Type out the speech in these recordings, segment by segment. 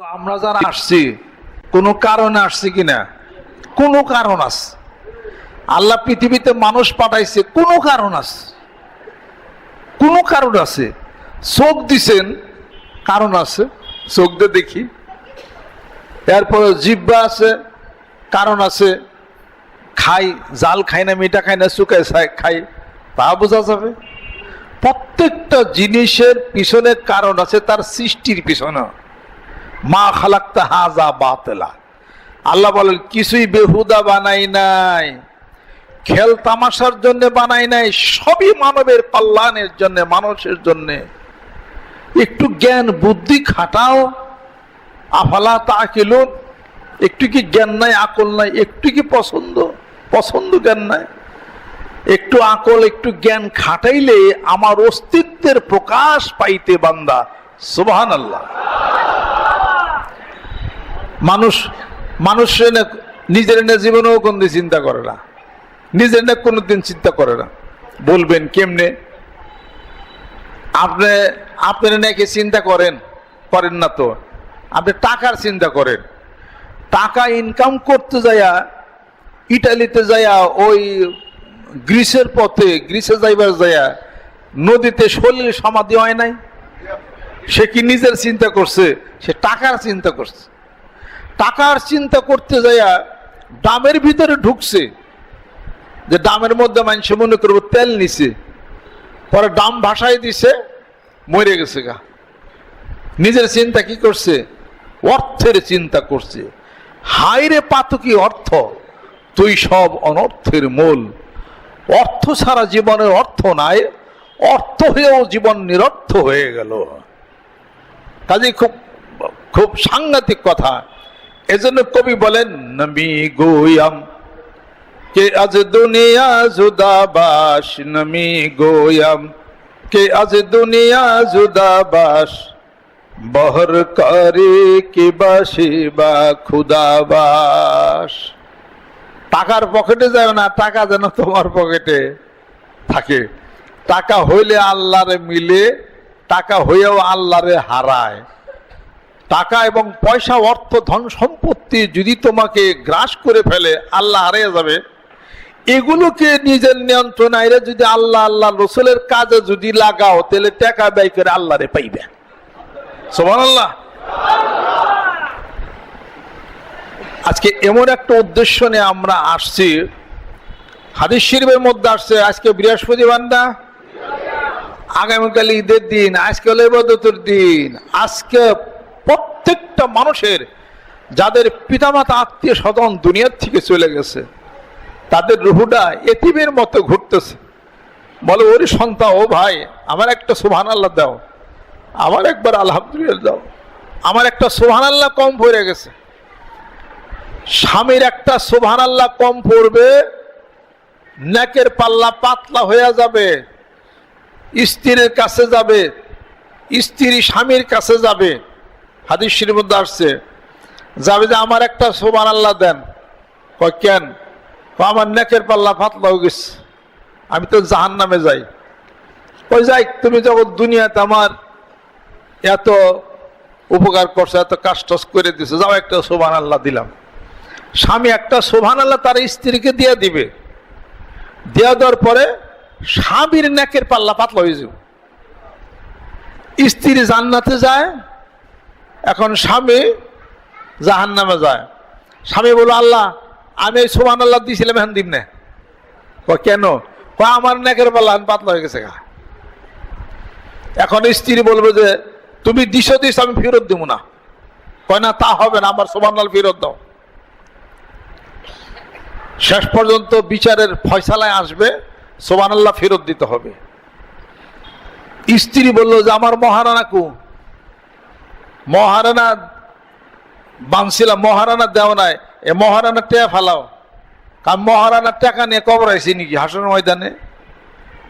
আমরা যারা আসছি, কোনো কারণে আসছি কিনা? কোনো কারণ আছে। আল্লাহ পৃথিবীতে মানুষ পাঠাইছে, কোনো কারণ আছে। কোনো কারণ আছে। চোখ দিছেন, কারণ আছে। চোখ দিয়ে দেখি। এরপরে জিব্বা আছে, কারণ আছে। খাই, জাল খাই না, মিঠা খাই না শুকাই খাই, তা বোঝা যাবে। প্রত্যেকটা জিনিসের পিছনে কারণ আছে, তার সৃষ্টির পিছনে। মা খালাক্তা হাজা বাতেলা। আল্লাহ বলেন, কিছুই বেহুদা বানাই নাই, খেল তামাশার জন্য বানাই নাই, সবই মানবের কল্যাণের জন্য, মানুষের জন্য। একটু জ্ঞান বুদ্ধি খাটাও, আফালা তা কিলুন একটু কি জ্ঞান নাই, আকল নাই, একটু কি পছন্দ পছন্দ জ্ঞান নাই। একটু আকল, একটু জ্ঞান খাটাইলে আমার অস্তিত্বের প্রকাশ পাইতে বান্দা সুবহান আল্লাহ মানুষ মানুষ নিজের না জীবনেও কোনদিন চিন্তা করে না। নিজের না কোনোদিন চিন্তা করে না। বলবেন কেমনে? আপনি, আপনারা নাকি চিন্তা করেন? করেন না তো। আপনি টাকার চিন্তা করেন। টাকা ইনকাম করতে যাইয়া, ইটালিতে যাইয়া, ওই গ্রিসের পথে, গ্রিসে যাইবার যাইয়া, নদীতে শরীর সমাধি হয় নাই? সে কি নিজের চিন্তা করছে? সে টাকার চিন্তা করছে। টাকার চিন্তা করতে যাইয়া ডামের ভিতরে ঢুকছে। যে ডামের মধ্যে মানুষ মনে করব তেল নিছে, পরে ডাম ভাসায় দিছে, মরে গেছে গা। নিজের চিন্তা কি করছে? অর্থের চিন্তা করছে। হাইরে পাতকি অর্থ, তুই সব অনর্থের মূল। অর্থ ছাড়া জীবনের অর্থ নাই, অর্থ হয়েও জীবন নিরর্থ হয়ে গেল। কাজে খুব খুব সাংঘাতিক কথা। এজন্য কবি বলেন, নবী গোয়াম, কে আজ দুনিয়া জুদাবাস নমি গোয়াম, কে আজ দুনিয়া জুদাবাস, বহর করে কি বাসি বা খুদাবাস? টাকার পকেটে যাবে না, টাকা যেন তোমার পকেটে থাকে। টাকা হইলে আল্লাহরে মিলে, টাকা হইয়াও আল্লাহরে হারায়। টাকা এবং পয়সা, অর্থ, ধন সম্পত্তি যদি তোমাকে গ্রাস করে ফেলে, আল্লাহ হারিয়ে যাবে। এগুলোকে নিজের নিয়ন্ত্রণ আইরে যদি আল্লাহ আল্লাহ রসুলের কাজে যদি লাগাও, তাহলে টাকা ব্যয় করে আল্লাহরে পাইবে। সোমান আল্লাহ আজকে এমন একটা উদ্দেশ্য নিয়ে আমরা আসছি। হাদিস শরীফের মধ্যে আসছে, আজকে বৃহস্পতিবার না? আগামীকাল ঈদের দিন, আজকে দিন। আজকে প্রত্যেকটা মানুষের, যাদের পিতামাতা, আত্মীয় স্বজন দুনিয়ার থেকে চলে গেছে, তাদের রুহুটা এতিমের মতো ঘুরতেছে। বলে, ওরে সন্তান, ও ভাই, আমার একটা সুবহান আল্লাহ দাও। আমার একবার আলহামদুলিল্লাহ দাও। আমার একটা সুবহান আল্লাহ কম পড়ে গেছে। স্বামীর একটা সুবহান আল্লাহ কম পড়বে, নেকের পাল্লা পাতলা হয়ে যাবে, স্ত্রীর কাছে যাবে, স্ত্রী স্বামীর কাছে যাবে হাদিস শরীর মধ্যে আসছে, যাবে যে আমার একটা সোমান আল্লাহ দেন কেন? আমার নেকের পাল্লা পাতলা হয়ে গেছে। আমি তো জাহান নামে যাই। ওই যাই, তুমি যখন দুনিয়াতে আমার এত উপকার করছ, এত কাজ করে দিছো, যাও একটা সোভান আল্লাহ দিলাম। স্বামী একটা সোভান আল্লাহ তার স্ত্রীকে দিয়ে দিবে। দেওয়া দেওয়ার পরে স্বামীর নেকের পাল্লা পাতলা হয়ে যাবে। স্ত্রী জান্নাতে যায় এখন স্বামী জাহান নামে যায়। স্বামী বলো আল্লাহ, আমি এই সোমান আল্লাহ দিয়েছিলাম এখন দিন না। কেন? কয় আমার নেকের পাল্লা এখন পাতলা হয়ে গেছে গা। এখন স্ত্রী বলবে যে, তুমি দিশো দিস আমি ফেরত দেবো না। কয়, না, তা হবে না, আমার সোমান লাল ফেরত দাও। শেষ পর্যন্ত বিচারের ফয়সালায় আসবে সোমান আল্লাহ ফেরত দিতে হবে। স্ত্রী বলল যে, আমার মহারানা কু মহারানা বানছিলাম মহারানা দেও নাই। এ মহারানা টেয়া ফেলাও। কারণ মহারানার টাকা নিয়ে কবর আইসি নাকি হাসন ময়দানে?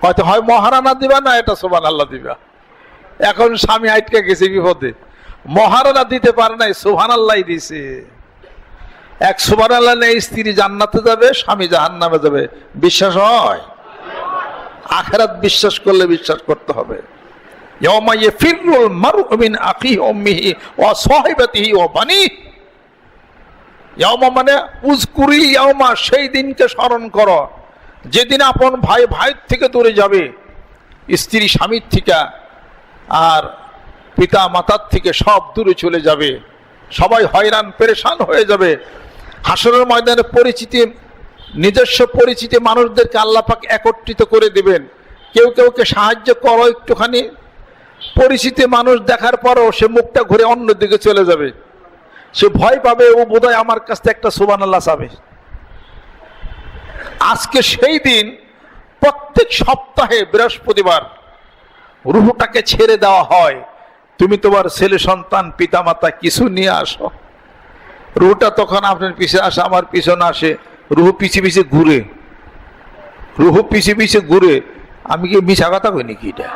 হয়তো হয়, মহারানা দিবা না, এটা সোমান আল্লাহ দিবা। এখন স্বামী আটকে গেছে বিপদে। মহারানা দিতে পারে নাই সোহান আল্লাহ দিছে। এক সোহান আল্লাহ নেই, স্ত্রী জান্নাতে যাবে, স্বামী জাহান নামে যাবে। বিশ্বাস হয়? আখেরাত বিশ্বাস করলে বিশ্বাস করতে হবে। মারউ মিন উজকুরি সেই দিনকে স্মরণ করো। যেদিন আপন ভাই ভাইয়ের থেকে দূরে যাবে, স্ত্রী স্বামীর থেকে, আর পিতা মাতার থেকে সব দূরে চলে যাবে। সবাই হয়রান, পেরেশান হয়ে যাবে। হাসরের ময়দানে পরিচিতি, নিজস্ব পরিচিতি মানুষদেরকে আল্লাপাক একত্রিত করে দিবেন। কেউ কেউকে সাহায্য করো একটুখানি পরিচিতি মানুষ দেখার পরও সে মুখটা ঘুরে অন্যদিকে চলে যাবে। সে ভয় পাবে ও বোধহয় আমার কাছ থেকে একটা সুবান আল্লাহ চাবে। আজকে সেই দিন প্রত্যেক সপ্তাহে বৃহস্পতিবার রুহুটাকে ছেড়ে দেওয়া হয়। তুমি তোমার ছেলে, সন্তান, পিতামাতা কিছু নিয়ে আসো। রুহুটা তখন আপনার পিছে আসে, আমার পিছনে আসে। রুহু পিছে পিছে ঘুরে। রুহু পিছে পিছে ঘুরে। আমি কি মিশা কথা কই নাকি এটা?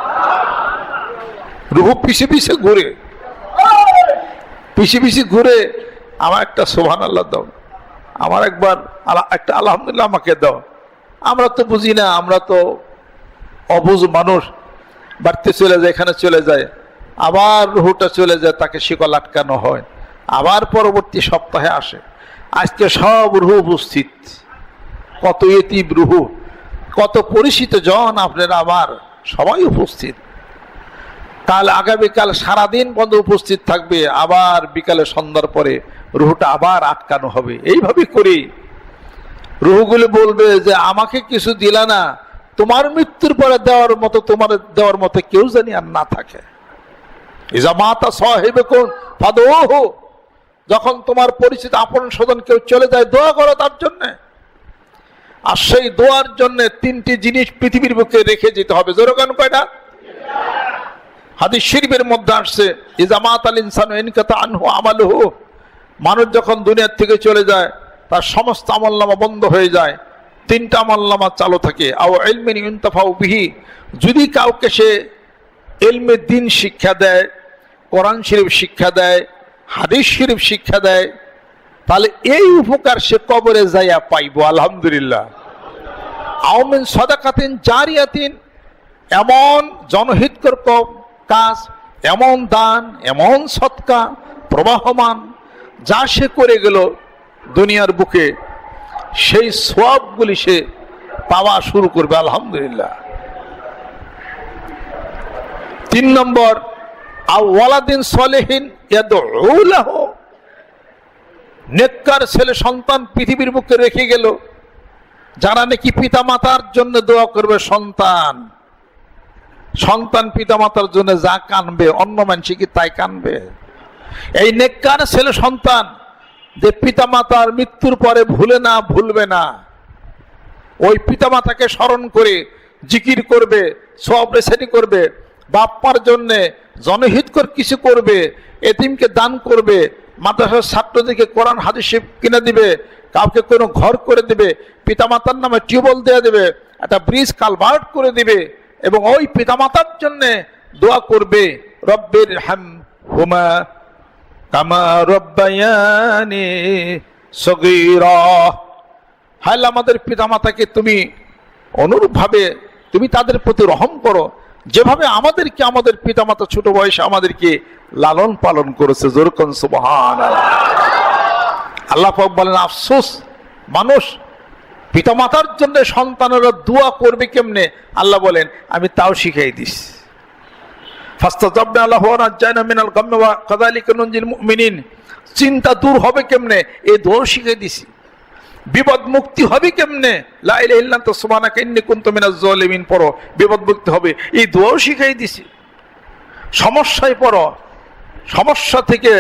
রুহু পিছে পিছে ঘুরে। পিছে পিছে ঘুরে আমার একটা সোহান আল্লাহ দাও। আমার একবার একটা আলহামদুলিল্লাহ আমাকে দাও। আমরা তো বুঝি না, আমরা তো অবুঝ মানুষ। বাড়তে চলে যায়, এখানে চলে যায়। আবার রুহুটা চলে যায়, তাকে শিকল আটকানো হয়। আবার পরবর্তী সপ্তাহে আসে। আজকে সব রুহু উপস্থিত। কত এতিব রুহু, কত পরিচিত জন আপনারা আমার, সবাই উপস্থিত। কাল আগামীকাল সারাদিন বন্ধ উপস্থিত থাকবে, আবার বিকালে সন্ধ্যার পরে রুহুটা আবার আটকানো হবে। এইভাবে করি। রুহুগুলি বলবে যে, আমাকে কিছু দিলা না, তোমার মৃত্যুর পরে দেওয়ার মতো, তোমার দেওয়ার মতো কেউ জানি আর না থাকে। কোন যখন তোমার পরিচিত আপন স্বজন কেউ চলে যায়, দোয়া করো তার জন্যে। আর সেই দোয়ার জন্য তিনটি জিনিস পৃথিবীর বুকে রেখে যেতে হবে। যেরকম কয়টা? হাদিস শরীফের মধ্যে আসছে ইজামাত আল ইনসান আনহু আমালুহু। মানুষ যখন দুনিয়ার থেকে চলে যায়, তার সমস্ত আমলনামা বন্ধ হয়ে যায়। তিনটা আমলনামা চালু থাকে, আও এলমিন ইউনতাফাউ বিহি। যদি কাউকে সে এলমে দিন শিক্ষা দেয়, কোরআন শরীফ শিক্ষা দেয়, হাদিস শরীফ শিক্ষা দেয়, তাহলে এই উপকার সে কবরে যাইয়া পাইব, আলহামদুলিল্লাহ। আওমিন সদাকাতিন জারিয়াতিন, এমন জনহিতকর কাজ, এমন দান, এমন সৎকা, প্রবাহমান, যা সে করে গেল দুনিয়ার বুকে, সেই সবগুলি সে পাওয়া শুরু করবে, আলহামদুলিল্লাহ। তিন নম্বর আওয়ালাদিন সলেহীন নেককার ছেলে সন্তান পৃথিবীর বুকে রেখে গেল, যারা নাকি পিতা মাতার জন্য দোয়া করবে সন্তান। সন্তান পিতা মাতার জন্য যা কানবে, অন্য মানুষ কি তাই কানবে? এই নেককার ছেলে সন্তান যে পিতা মাতার মৃত্যুর পরে ভুলে না, ভুলবে না, ওই পিতা মাতাকে স্মরণ করে জিকির করবে সব করবে, বাপ্পার জন্যে জনহিতকর কিছু করবে, এতিমকে দান করবে, মাদ্রাসার ছাত্রদেরকে কোরআন, হাদিস কিনে দিবে, কাউকে কোনো ঘর করে দিবে, পিতামাতার নামে টিউবওয়েল দেওয়া দেবে, একটা ব্রিজ কালভার্ট করে দিবে এবং ওই পিতামাতার জন্যে দোয়া করবে, রব্বের হ্যাম হুমা কামা রব্বায়ানি সগীরা। হাল আমাদের পিতামাতাকে তুমি অনুরূপভাবে তুমি তাদের প্রতি রহম করো। যেভাবে আমাদেরকে, আমাদের পিতামাতা ছোট বয়সে আমাদেরকে লালন পালন করেছে জোরকন সুবহান আল্লাহ পাক বলেন, আফসোস, মানুষ পিতামাতার জন্য সন্তানেরা দোয়া করবে কেমনে? আল্লাহ বলেন, আমি তাও শিখাই দিস। চিন্তা দূর হবে কেমনে? এই দোয়া শিখাই দিছি বিপদ মুক্তি হবে কেমনে? লা ইলাহা ইল্লা আনতা সুবহানাকা ইন্নী কুনতু পড়ো, বিপদ মুক্তি হবে। এই দোয়াও শিখাই দিছি সমস্যায় পড়ো। সমস্যা থেকে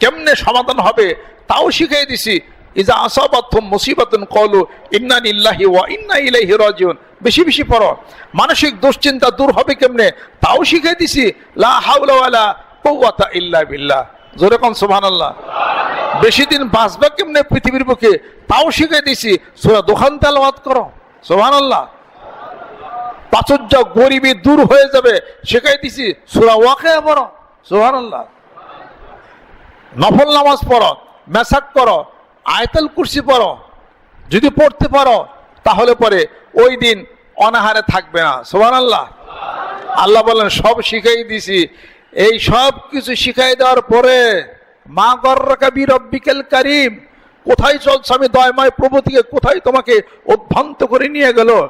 কেমনে সমাধান হবে, তাও শিখাই দিছি ইজা আসাবাতুম মুসিবাতুন কলু ইন্না লিল্লাহি ওয়া ইন্না ইলাইহি রাজিউন। বেশি বেশি পড়ো। মানসিক দুশ্চিন্তা দূর হবে কেমনে? তাও শিখাই দিছি, লা হাওলা ওয়ালা কুওয়াতা ইল্লা বিল্লাহ। জোরে কোন সুবহানাল্লাহ। বেশি দিন বাঁচবা কেমনে পৃথিবীর বুকে? তাও শিখাই দিছি, সূরা দোকান তেলাওয়াত করো। সুবহানাল্লাহ। প্রাচুর্য গরিবী দূর হয়ে যাবে শেখাই দিছি, সুরা ওয়াকে পড়ো। সুবহানাল্লাহ। নফল নামাজ পড়ো মেসাক করো আয়তাল কুরসি পড়ো। যদি পড়তে পারো, তাহলে পরে ওই দিন অনাহারে থাকবে না। সুবহানাল্লাহ। আল্লাহ আল্লাহ বলেন সব শিখাই দিছি। এই সব কিছু শিখাই দেওয়ার পরে, মা গর্রাকা বীর রব্বিকেল কারিম, কোথায় চলছে? আমি দয়ময় থেকে কোথায় তোমাকে অভ্যন্ত করে নিয়ে গেল?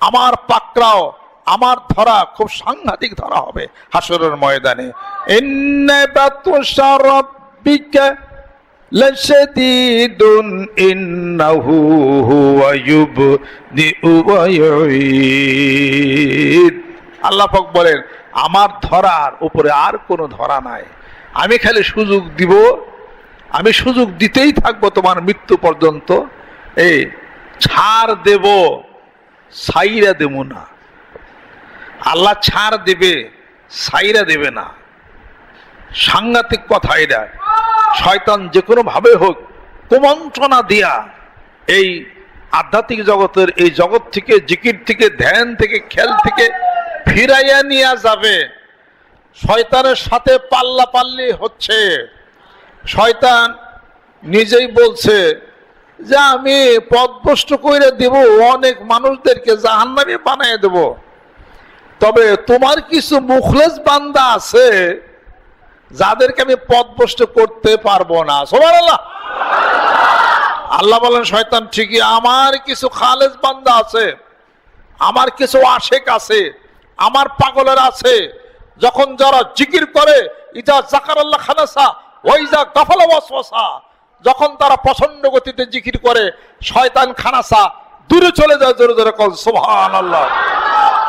আমার পাকড়াও, আমার ধরা খুব সাংঘাতিক ধরা হবে হাসরের ময়দানে। ইন্নাহু হুয়া ইউবদিউ ওয়া ইউঈদ আল্লাহ পাক বলেন, আমার ধরার উপরে আর কোনো ধরা নাই। আমি খালি সুযোগ দিব, আমি সুযোগ দিতেই থাকব তোমার মৃত্যু পর্যন্ত। এই ছাড় দেব, সাইরা দেব না। আল্লাহ ছাড় দেবে, সাইরা দেবে না। সাংঘাতিক কথা এটা। শয়তান যে কোনো ভাবে হোক, কুমন্ত্রণা দিয়া এই আধ্যাত্মিক জগতের, এই জগৎ থেকে, জিকির থেকে, ধ্যান থেকে, খেল থেকে ফিরাইয়া নিয়ে যাবে। শয়তানের সাথে পাল্লা পাল্লি হচ্ছে। শয়তান নিজেই বলছে যে, আমি পদভ্রষ্ট করে দেব, অনেক মানুষদেরকে জাহান্নামে বানিয়ে দেব। তবে তোমার কিছু মুখলেস বান্দা আছে যাদেরকে আমি পদভ্রষ্ট করতে পারব না। সোমার আল্লাহ আল্লাহ বলেন, শয়তান, ঠিকই, আমার কিছু খালেজ বান্দা আছে, আমার কিছু আশেক আছে, আমার পাগলের আছে। যখন যারা জিকির করে, ইজা জাকার আল্লাহ খানাসা ওইজা গফল ওয়াসওয়াসা যখন তারা প্রচণ্ড গতিতে জিকির করে, শয়তান খানাসা, দূরে চলে যায় জোরে জোরে কল সুবহান আল্লাহ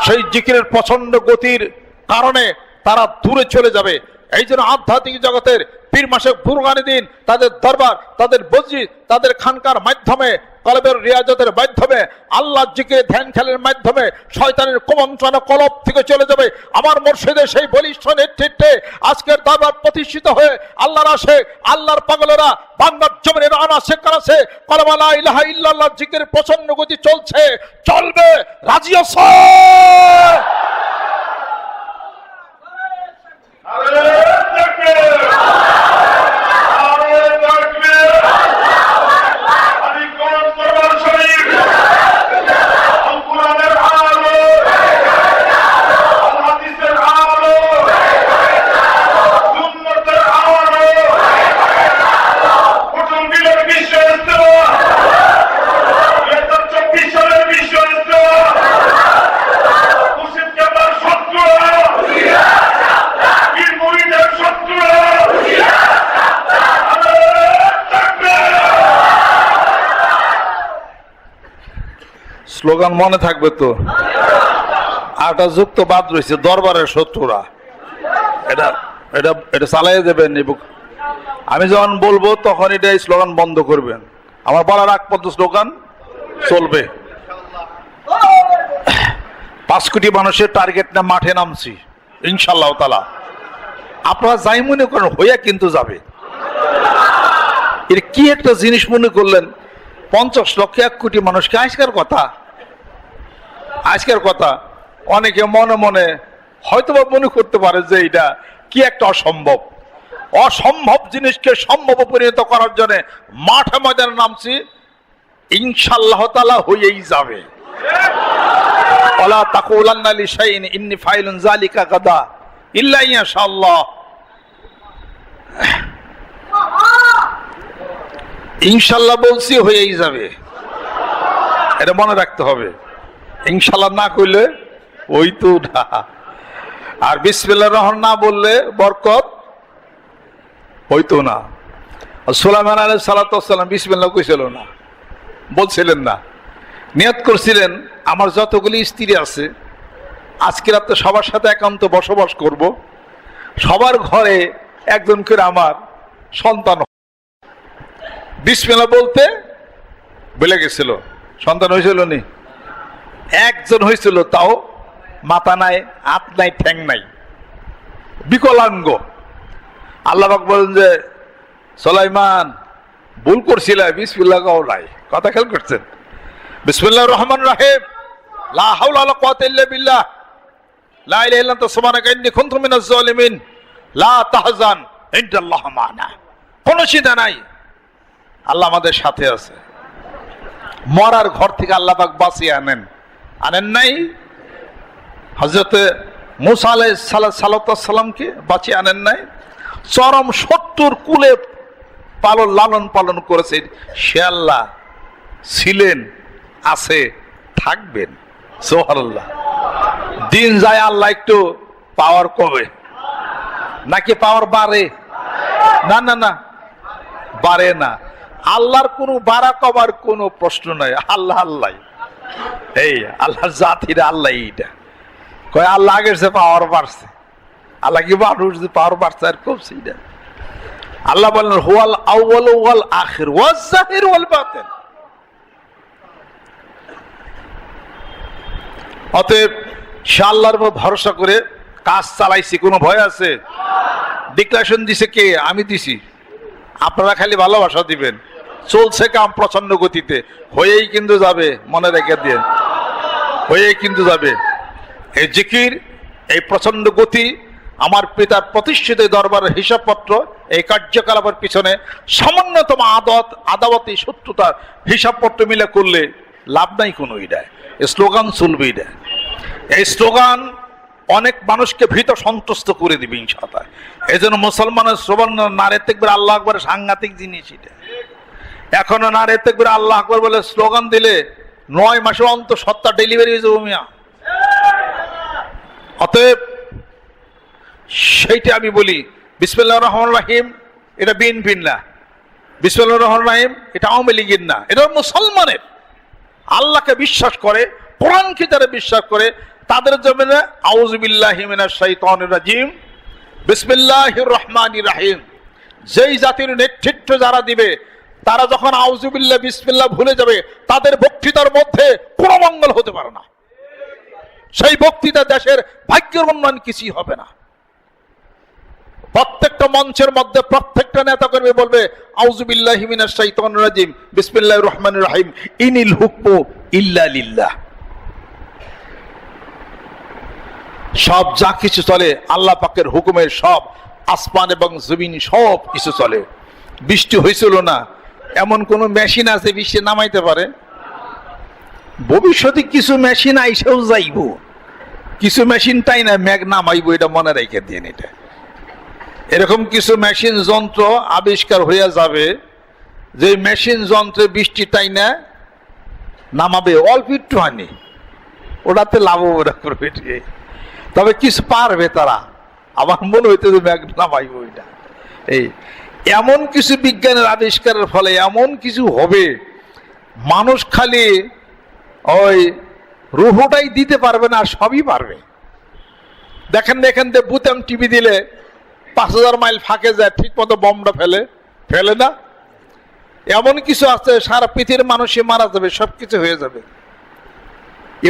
সেই জিকিরের প্রচণ্ড গতির কারণে তারা দূরে চলে যাবে। এই জন্য আধ্যাত্মিক জগতের পীর মাসে ফুরগানি দিন, তাদের দরবার, তাদের মসজিদ, তাদের খানকার মাধ্যমে, কলবের রিয়াজতের মাধ্যমে আল্লাহ জিকে ধ্যান খেলের মাধ্যমে, শয়তানের কুমন্ত্রণা কলব থেকে চলে যাবে। আমার মুর্শিদের সেই বলিষ্ঠ নেতৃত্বে আজকের দরবার প্রতিষ্ঠিত হয়ে আল্লাহর আসে, আল্লাহর পাগলেরা বাংলার জমিনের আনাসে কানাসে কলমালা ইলাহা ইল্লাল্লাহ জিকের প্রচণ্ড গতি চলছে। চলবে, রাজি আছে স্লোগান মনে থাকবে তো? আটা যুক্ত বাদ রয়েছে, দরবারের শত্রুরা। এটা এটা এটা চালাই দেবেন আমি যখন বলব, তখন এটা এই স্লোগান বন্ধ করবেন। আমার বলার আগ পর্যন্ত স্লোগান চলবে। পাঁচ কোটি মানুষের টার্গেট না মাঠে নামছি ইনশাল্লাহ তালা আপনারা যাই মনে করেন, হইয়া কিন্তু যাবে। এর কি একটা জিনিস মনে করলেন, পঞ্চাশ লক্ষ এক কোটি মানুষকে আজকের কথা। আজকের কথা অনেকে মনে মনে হয়তো বা মনে করতে পারে যে এটা কি একটা অসম্ভব। অসম্ভব জিনিসকে সম্ভব পরিণত করার জন্য মাঠে ময়দানে নামছি ইনশাল্লাহ তালা হয়েই যাবে। ইনশাল্লাহ বলছি হয়েই যাবে। এটা মনে রাখতে হবে। ইনশাল্লাহ না কইলে ওই তো আর বিসমিল্লাহ রহমান না বললে বরকত হইতো না। সোলাইমান আলাই সালাতাম বিসমিল্লাহ কইছিল না। বলছিলেন না। নিয়ত করছিলেন, আমার যতগুলি স্ত্রী আছে, আজকে রাত্রে সবার সাথে একান্ত বসবাস করব। সবার ঘরে একজন করে আমার সন্তান বিসমিল্লাহ বলতে বলে গেছিল। সন্তান হয়েছিল নি? একজন হয়েছিল তাও মাথা নাই, হাত নাই, ঠ্যাং নাই। বিকলাঙ্গ। আল্লাহ বলেন যে, সোলাইমান, ভুল করছিল, বিসমিল্লাহ গাও নাই। কথা খেয়াল করছেন? বিসমিল্লাহ রহমান ইল্লা বিল্লাহ। লা লা তাহজান কোনো চিন্তা নাই। আল্লাহ আমাদের সাথে আছে। মরার ঘর থেকে আল্লাহ বাঁচিয়ে আনেন। আনেন নাই। হজরতে মুসা আলাই বাঁচিয়ে আনেন নাই। চরম সত্তর কুলে পালন লালন পালন করেছেন। সে আল্লাহ ছিলেন, আছে, থাকবেন। সোহাল্লাহ দিন যায় আল্লাহ একটু পাওয়ার কমে। নাকি পাওয়ার বাড়ে? না না না। বাড়ে না। আল্লাহর কোনো বাড়া কমার কোনো প্রশ্ন নাই। আল্লাহ আল্লাহ। এই, আল্লাহর জাতির আল্লাহ এইটা। কয়, আল্লাহ পাওয়ার বাড়ছে। আল্লাহ কি মানুষ পাওয়ার বাড়ছে, আর কমছে আল্লাহ বললেন, হুয়াল আউয়াল ওয়াল আখির, ওয়াজ জাহির ওয়াল বাতিন। অতএব সে আল্লাহর উপর ভরসা করে কাজ চালাইছি, কোনো ভয় আছে? ডিক্লারেশন দিছে কে? আমি দিছি। আপনারা খালি ভালোবাসা দিবেন। চলছে কাম প্রচণ্ড গতিতে। হয়েই কিন্তু যাবে, মনে রেখে দিয়ে হয়েই কিন্তু যাবে। এই জিকির, এই প্রচণ্ড গতি, আমার পিতার প্রতিষ্ঠিত দরবারের হিসাবপত্র, এই কার্যকলাপের পিছনে সামান্যতম আদত, আদাবতী শত্রুতার হিসাবপত্র মিলে করলে লাভ নাই কোনো ইডায়। স্লোগান চলবে ইডায়। এই স্লোগান অনেক মানুষকে ভীত সন্তুষ্ট করে দিবে ইনশাল্লাহ এই জন্য মুসলমানের শ্রবণ নারে তেকবার আল্লাহ আকবর সাংঘাতিক জিনিস এটা। এখনও নারে তেকবার আল্লাহ আকবর বলে স্লোগান দিলে নয় মাসে অন্ত সত্তা ডেলিভারি হয়ে যাব মিয়া অতএব সেইটা আমি বলি বিসমিল্লাহ রহমান রাহিম, এটা বিএনপির না। বিসমিল্লাহ রহমান রাহিম, এটা আওয়ামী লীগের না। এটা মুসলমানের। আল্লাহকে বিশ্বাস করে, কোরআনকে যারা বিশ্বাস করে, তাদের জন্য আউজবিল্লাহ শাইতানির রাজিম, বিসমিল্লাহির রহমানির রাহিম। যেই জাতির নেতৃত্ব যারা দিবে তারা যখন আউজুবিল্লাহ বিসমিল্লা ভুলে যাবে, তাদের বক্তৃতার মধ্যে কোনো মঙ্গল হতে পারে না। সেই বক্তৃতা দেশের ভাগ্যের উন্নয়ন কিছুই হবে না। প্রত্যেকটা মঞ্চের মধ্যে প্রত্যেকটা নেতা কর্মী বলবে আউজুবিল্লাহ রাজিম বিসমিল্লাহ রহমান রাহিম, ইনিল ইল্লা সব যা কিছু চলে, আল্লাহ পাকের হুকুমের সব আসমান এবং জমিন সব কিছু চলে। বৃষ্টি হয়েছিল না এমন কোন মেশিন আছে বৃষ্টি নামাইতে পারে? ভবিষ্যতে কিছু মেশিন আইসেও যাইব। কিছু মেশিন তাই না ম্যাগ নামাইবো এটা মনে রেখে দিন এটা। এরকম কিছু মেশিন যন্ত্র আবিষ্কার হইয়া যাবে যে মেশিন যন্ত্রে বৃষ্টি তাই না নামাবে অল্প একটু হানি ওটাতে লাভ ওরা করবে তবে কিছু পারবে তারা। আমার মনে হইতে যে ম্যাগ নামাইব ওইটা এই এমন কিছু বিজ্ঞানের আবিষ্কারের ফলে এমন কিছু হবে, মানুষ খালি ওই রুহটাই দিতে পারবে না সবই পারবে। দেখেন না এখান থেকে বুতাম টিভি দিলে পাঁচ হাজার মাইল ফাঁকে যায়, ঠিক মতো বমটা ফেলে ফেলে না? এমন কিছু আছে, সারা পৃথিবীর মানুষই মারা যাবে সব কিছু হয়ে যাবে।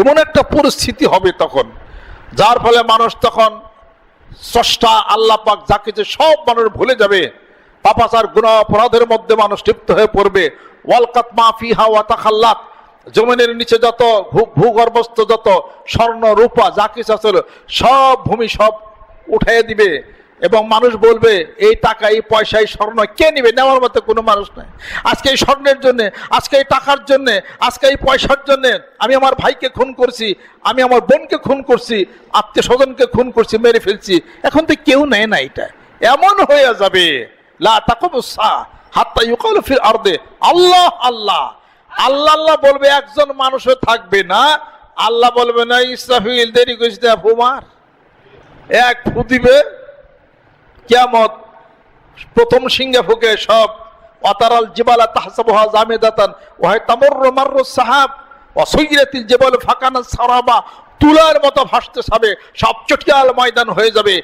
এমন একটা পরিস্থিতি হবে তখন, যার ফলে মানুষ তখন স্রষ্টা, আল্লাহ পাক যা কিছু সব মানুষ ভুলে যাবে। পাপাচার গুণ অপরাধের মধ্যে মানুষ লিপ্ত হয়ে পড়বে। ওয়ালকাত মা ফিহা ওয়া তাখাল্লাত। জমিনের নিচে যত ভূগর্ভস্থ যত স্বর্ণ, রূপা, যা কিছু আছে, সব ভূমি সব উঠাই দিবে। এবং মানুষ বলবে, এই টাকা, এই পয়সা, এই স্বর্ণ কে নিবে? নেওয়ার মতো কোনো মানুষ নাই। আজকে এই স্বর্ণের জন্য, আজকে এই টাকার জন্য, আজকে এই পয়সার জন্য আমি আমার ভাইকে খুন করছি, আমি আমার বোনকে খুন করছি আত্মীয় স্বজনকে খুন করছি, মেরে ফেলছি। এখন তো কেউ নেয় না এটা। এমন হয়ে যাবে। লা তাকুমুসা হাত্তা ইউকাল ফিল আরদে। আল্লাহ আল্লাহ। আল্লাহ আল্লাহ বলবে, একজন মানুষও থাকবে না। আল্লাহ বলবে, না, ইসরাফিল, দেরি করেছি ফুমার এক ফু দিবে। কিয়ামত, প্রথম সিংহে ফুকে সব। অতারাল জিবালা তাহসাবহা জামেদাতান। ওয়াহে তামর্র মার্র সাহাব। অসৈরাতিল জেবল ফাকানা সারাবা। তুলার মতো ভাসতে সাবে। সব চটিয়াল ময়দান হয়ে যাবে।